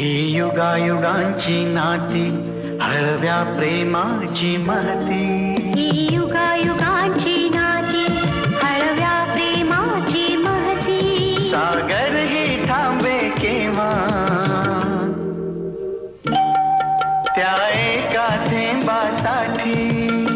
युगायुगांची नाती हळव्या प्रेमाची महती ही युगायुगांची नाती हळव्या प्रेमाची महती सागर ही थांबे केव्हा? त्या एका थेंबासाठी.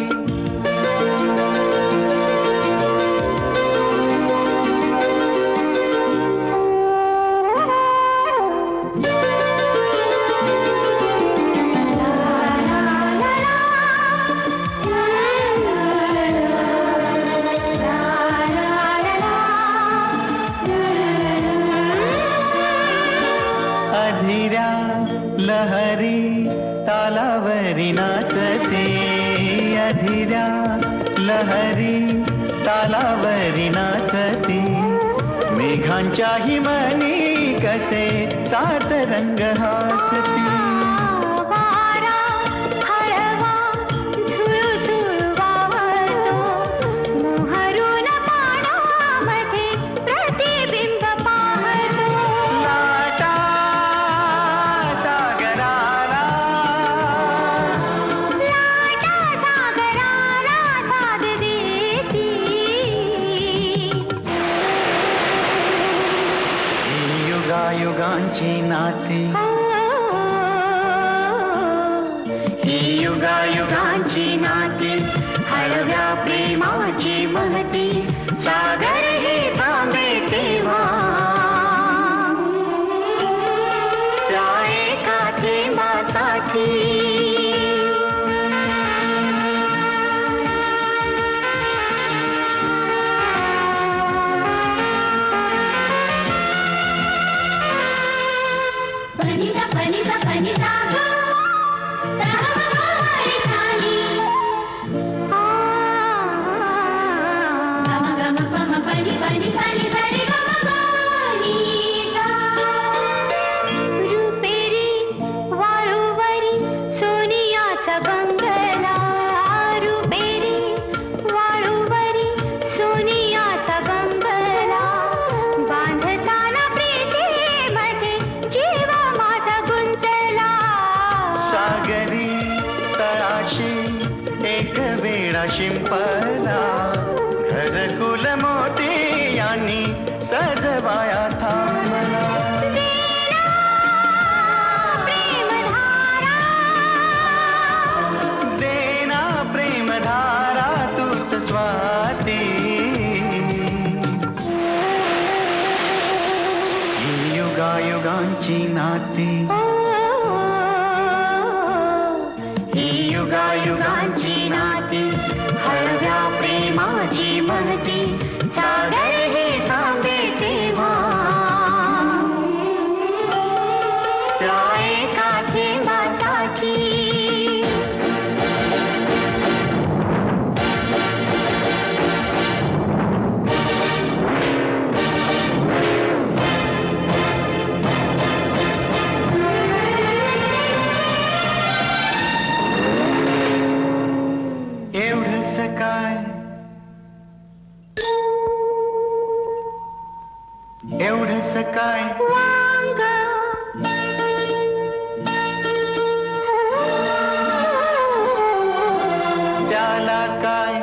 अधिऱ्या लहरी तालावरी नाचते. अधिऱ्या लहरी तालावरी नाचते. मेघांच्या हिमनी कसे सात रंग हासती. युगायुगांची नाती. ही युगायुगांची नाती हळव्या प्रेमाची महती. सागरी तळाशी एक वेळा शिंपला। घरकुल मोती यांनी सजवाया थांबला. प्रेमधारा देना प्रेमधारा तूच स्वाती. ही युगायुगांची नाती. ही युगायुगांची माझी म्हणती सागर हे थांबे तेव्हा. त्या एका थेंबासाठी काय एवढंच काय वांग त्याला काय?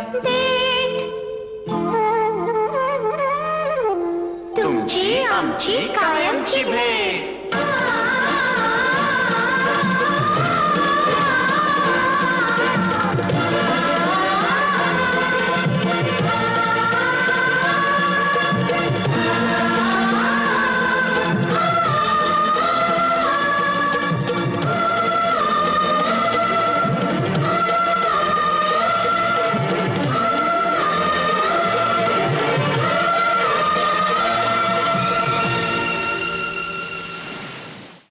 तुमची आमची कायमची भेट.